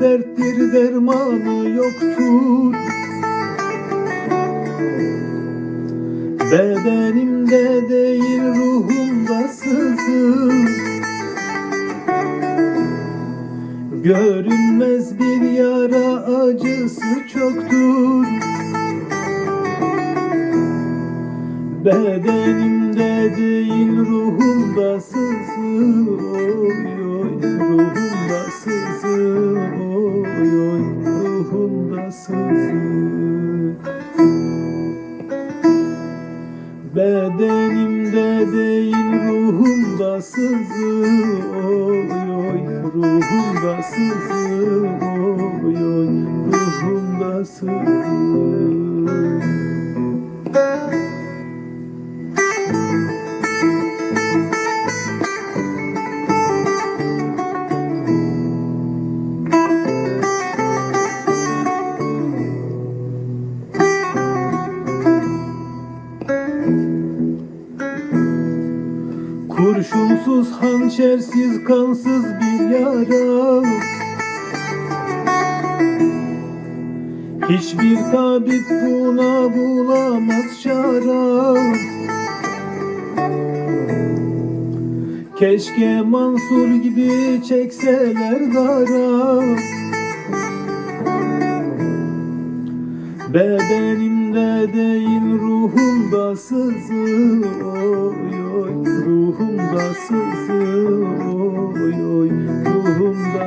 derttir dermanı yoktur? Bedenimde değil ruhumda sızır Görünmez bir yara acısı çoktur. Bedenimde değil ruhumda sızır oy oy Ruhumda Sızır Bedenimde değil ruhumda sızır oy oy Ruhumda sızır oy oy Ruhumda sızır Kurşunsuz, hançersiz, kansız bir yara. Hiçbir tabip buna bulamaz şara Keşke Mansur gibi çekseler dara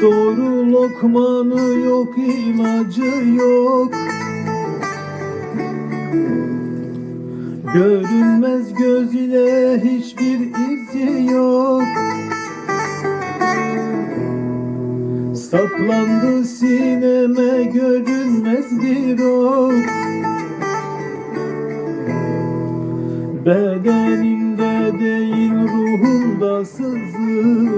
Doktoru lokmanı yok, ilacı yok. Görünmez göz ile hiçbir izi yok. Saplandı sineme görünmez bir ok. Bedenimde değil ruhumda sızır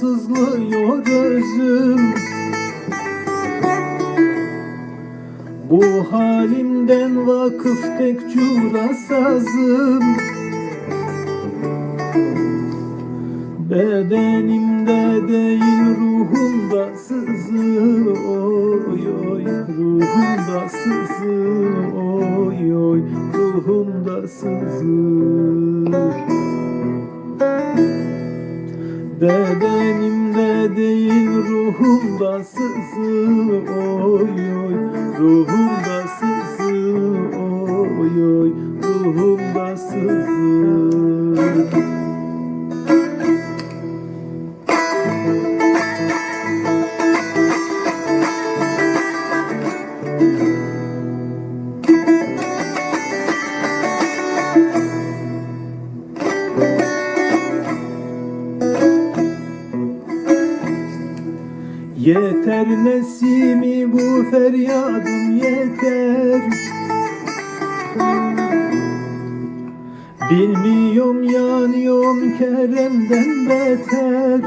sızlıyor özüm Bu halimden vakıf tek cura sazım. Bedenimde değil ruhumda sızır oy oy Ruhumda sızır oy oy Ruhumda sızır Bedenimde değil ruhumda sızır oy oy. Ruhumda Yeter nesimi bu feryadım yeter. Bilmiyorum yanıyorum Kerem'den beter.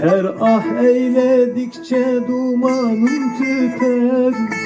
Her ah eyledikçe dumanım tüter